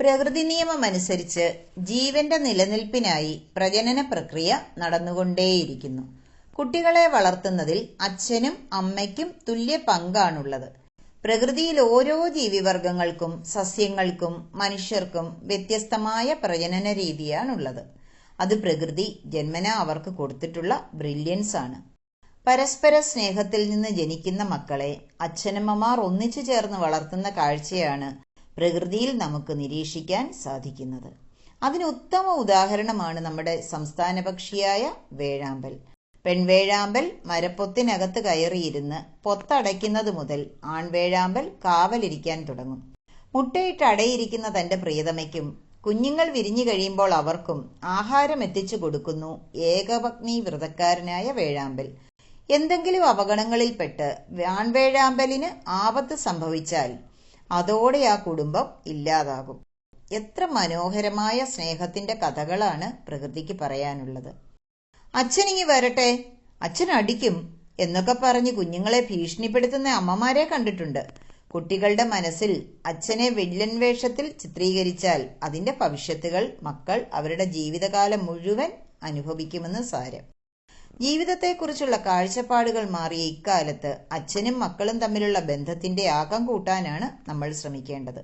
പ്രകൃതി നിയമമനുസരിച്ച് ജീവന്റെ നിലനിൽപ്പിനായി പ്രജനന പ്രക്രിയ നടന്നുകൊണ്ടേയിരിക്കുന്നു. കുട്ടികളെ വളർത്തുന്നതിൽ അച്ഛനും അമ്മയ്ക്കും തുല്യ പങ്കാണുള്ളത്. പ്രകൃതിയിൽ ഓരോ ജീവിവർഗങ്ങൾക്കും സസ്യങ്ങൾക്കും മനുഷ്യർക്കും വ്യത്യസ്തമായ പ്രജനന രീതിയാണുള്ളത്. അത് പ്രകൃതി ജന്മന അവർക്ക് കൊടുത്തിട്ടുള്ള ബ്രില്യൻസ് ആണ്. പരസ്പര സ്നേഹത്തിൽ നിന്ന് ജനിക്കുന്ന മക്കളെ അച്ഛനമ്മമാർ ഒന്നിച്ചു ചേർന്ന് വളർത്തുന്ന കാഴ്ചയാണ് പ്രകൃതിയിൽ നമുക്ക് നിരീക്ഷിക്കാൻ സാധിക്കുന്നത്. അതിന് ഉത്തമ ഉദാഹരണമാണ് നമ്മുടെ സംസ്ഥാന പക്ഷിയായ വേഴാമ്പൽ. പെൺവേഴാമ്പൽ മരപ്പൊത്തിനകത്ത് കയറിയിരുന്ന് പൊത്തടയ്ക്കുന്നത് മുതൽ ആൺവേഴാമ്പൽ കാവലിരിക്കാൻ തുടങ്ങും. മുട്ടയിട്ട് അടയിരിക്കുന്ന തന്റെ പ്രിയതമയ്ക്കും കുഞ്ഞുങ്ങൾ വിരിഞ്ഞു കഴിയുമ്പോൾ അവർക്കും ആഹാരം എത്തിച്ചു കൊടുക്കുന്നു ഏകപത്നി വ്രതക്കാരനായ വേഴാമ്പൽ. എന്തെങ്കിലും അപകടങ്ങളിൽപ്പെട്ട് ആൺവേഴാമ്പലിന് ആപത്ത് സംഭവിച്ചാൽ അതോടെ ആ കുടുംബം ഇല്ലാതാകും. എത്ര മനോഹരമായ സ്നേഹത്തിന്റെ കഥകളാണ് പ്രകൃതിക്ക് പറയാനുള്ളത്. അച്ഛനിങ്ങി വരട്ടെ അച്ഛൻ അടിക്കും എന്നൊക്കെ പറഞ്ഞ് കുഞ്ഞുങ്ങളെ ഭീഷണിപ്പെടുത്തുന്ന അമ്മമാരെ കണ്ടിട്ടുണ്ട്. കുട്ടികളുടെ മനസ്സിൽ അച്ഛനെ വില്ലൻ വേഷത്തിൽ ചിത്രീകരിച്ചാൽ അതിന്റെ ഭവിഷ്യത്തുകൾ മക്കൾ അവരുടെ ജീവിതകാലം മുഴുവൻ അനുഭവിക്കുമെന്ന് സാരം. ജീവിതത്തെക്കുറിച്ചുള്ള കാഴ്ചപ്പാടുകൾ മാറിയ ഇക്കാലത്ത് അച്ഛനും മക്കളും തമ്മിലുള്ള ബന്ധത്തിന്റെ ആകം കൂട്ടാനാണ് നമ്മൾ ശ്രമിക്കേണ്ടത്.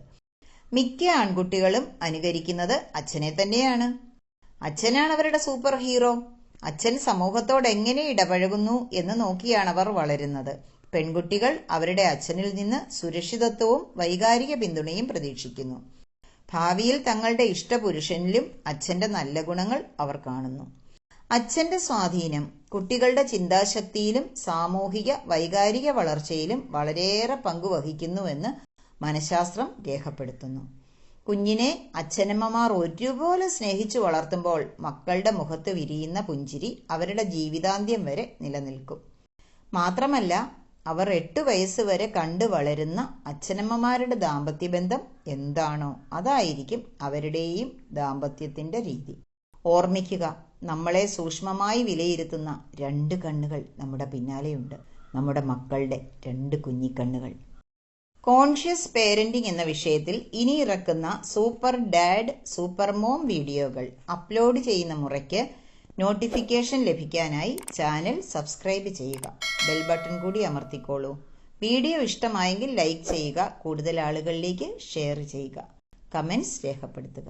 മിക്ക ആൺകുട്ടികളും അനുകരിക്കുന്നത് അച്ഛനെ തന്നെയാണ്. അച്ഛനാണ് അവരുടെ സൂപ്പർ ഹീറോ. അച്ഛൻ സമൂഹത്തോട് എങ്ങനെ ഇടപഴകുന്നു എന്ന് നോക്കിയാണ് അവർ വളരുന്നത്. പെൺകുട്ടികൾ അവരുടെ അച്ഛനിൽ നിന്ന് സുരക്ഷിതത്വവും വൈകാരിക പിന്തുണയും പ്രതീക്ഷിക്കുന്നു. ഭാവിയിൽ തങ്ങളുടെ ഇഷ്ടപുരുഷനിലും അച്ഛന്റെ നല്ല ഗുണങ്ങൾ അവർ കാണുന്നു. അച്ഛന്റെ സ്വാധീനം കുട്ടികളുടെ ചിന്താശക്തിയിലും സാമൂഹിക വൈകാരിക വളർച്ചയിലും വളരെയേറെ പങ്കുവഹിക്കുന്നുവെന്ന് മനഃശാസ്ത്രം രേഖപ്പെടുത്തുന്നു. കുഞ്ഞിനെ അച്ഛനമ്മമാർ ഒരുപോലെ സ്നേഹിച്ചു വളർത്തുമ്പോൾ മക്കളുടെ മുഖത്ത് വിരിയുന്ന പുഞ്ചിരി അവരുടെ ജീവിതാന്ത്യം വരെ നിലനിൽക്കും. മാത്രമല്ല അവർ എട്ട് വയസ്സ് വരെ കണ്ടു വളരുന്ന അച്ഛനമ്മമാരുടെ ദാമ്പത്യബന്ധം എന്താണോ അതായിരിക്കും അവരുടെയും ദാമ്പത്യത്തിന്റെ രീതി. ഓർമ്മിക്കുക നമ്മളെ സൂക്ഷ്മമായി വിലയിരുത്തുന്ന രണ്ട് കണ്ണുകൾ നമ്മുടെ പിന്നാലെയുണ്ട്. നമ്മുടെ മക്കളുടെ രണ്ട് കുഞ്ഞിക്കണ്ണുകൾ. കോൺഷ്യസ് പേരന്റിംഗ് എന്ന വിഷയത്തിൽ ഇനി ഇറക്കുന്ന സൂപ്പർ ഡാഡ് സൂപ്പർ മോം വീഡിയോകൾ അപ്ലോഡ് ചെയ്യുന്ന മുറയ്ക്ക് നോട്ടിഫിക്കേഷൻ ലഭിക്കാനായി ചാനൽ സബ്സ്ക്രൈബ് ചെയ്യുക. ബെൽ ബട്ടൺ കൂടി അമർത്തിക്കോളൂ. വീഡിയോ ഇഷ്ടമായെങ്കിൽ ലൈക്ക് ചെയ്യുക. കൂടുതൽ ആളുകളിലേക്ക് ഷെയർ ചെയ്യുക. കമൻസ് രേഖപ്പെടുത്തുക.